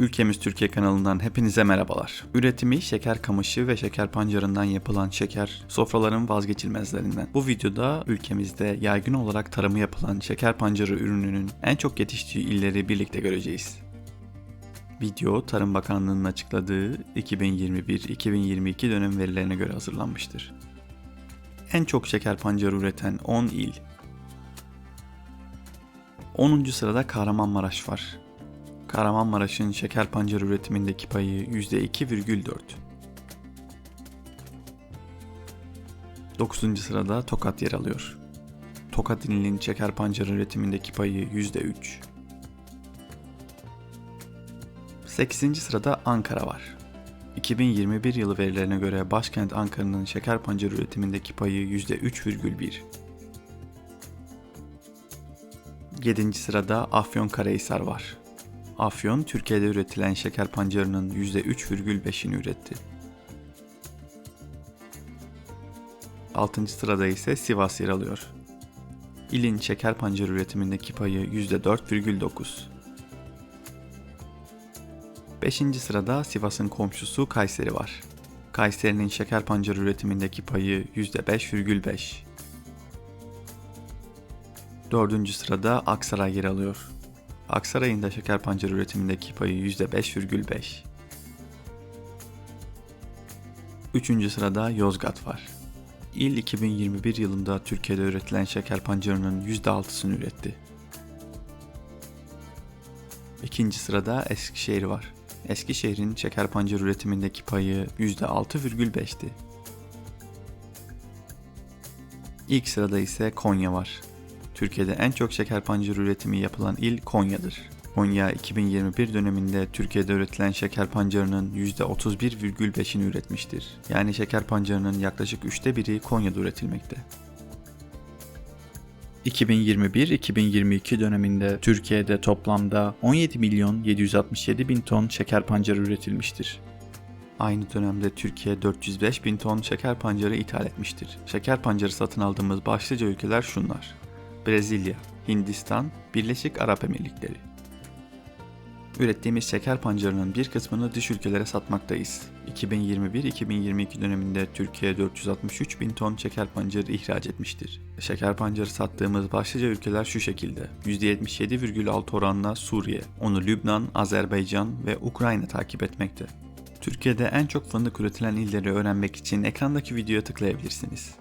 Ülkemiz Türkiye kanalından hepinize merhabalar. Üretimi şeker kamışı ve şeker pancarından yapılan şeker sofraların vazgeçilmezlerinden. Bu videoda ülkemizde yaygın olarak tarımı yapılan şeker pancarı ürününün en çok yetiştiği illeri birlikte göreceğiz. Video Tarım Bakanlığı'nın açıkladığı 2021-2022 dönem verilerine göre hazırlanmıştır. En çok şeker pancarı üreten 10 il 10. sırada Kahramanmaraş var. Kahramanmaraş'ın şeker pancarı üretimindeki payı %2,4. 9. sırada Tokat yer alıyor. Tokat ilinin şeker pancarı üretimindeki payı %3. 8. sırada Ankara var. 2021 yılı verilerine göre başkent Ankara'nın şeker pancarı üretimindeki payı %3,1. 7. sırada Afyonkarahisar var. Afyon, Türkiye'de üretilen şeker pancarının %3,5'ini üretti. 6. sırada ise Sivas yer alıyor. İlin şeker pancarı üretimindeki payı %4,9. 5. sırada Sivas'ın komşusu Kayseri var. Kayseri'nin şeker pancarı üretimindeki payı %5,5. 4. sırada Aksaray yer alıyor. Aksaray'ın da şeker pancarı üretimindeki payı %5,5. 3. sırada Yozgat var. İl 2021 yılında Türkiye'de üretilen şeker pancarının %6'sını üretti. İkinci sırada Eskişehir var. Eskişehir'in şeker pancarı üretimindeki payı %6,5'ti. İlk sırada ise Konya var. Türkiye'de en çok şeker pancarı üretimi yapılan il Konya'dır. Konya 2021 döneminde Türkiye'de üretilen şeker pancarının %31,5'ini üretmiştir. Yani şeker pancarının yaklaşık üçte biri Konya'da üretilmekte. 2021-2022 döneminde Türkiye'de toplamda 17 milyon 767 bin ton şeker pancarı üretilmiştir. Aynı dönemde Türkiye 405 bin ton şeker pancarı ithal etmiştir. Şeker pancarı satın aldığımız başlıca ülkeler şunlar. Brezilya, Hindistan, Birleşik Arap Emirlikleri. Ürettiğimiz şeker pancarının bir kısmını dış ülkelere satmaktayız. 2021-2022 döneminde Türkiye 463 bin ton şeker pancarı ihraç etmiştir. Şeker pancarı sattığımız başlıca ülkeler şu şekilde. %77,6 oranla Suriye, onu Lübnan, Azerbaycan ve Ukrayna takip etmekte. Türkiye'de en çok fındık üretilen illeri öğrenmek için ekrandaki videoya tıklayabilirsiniz.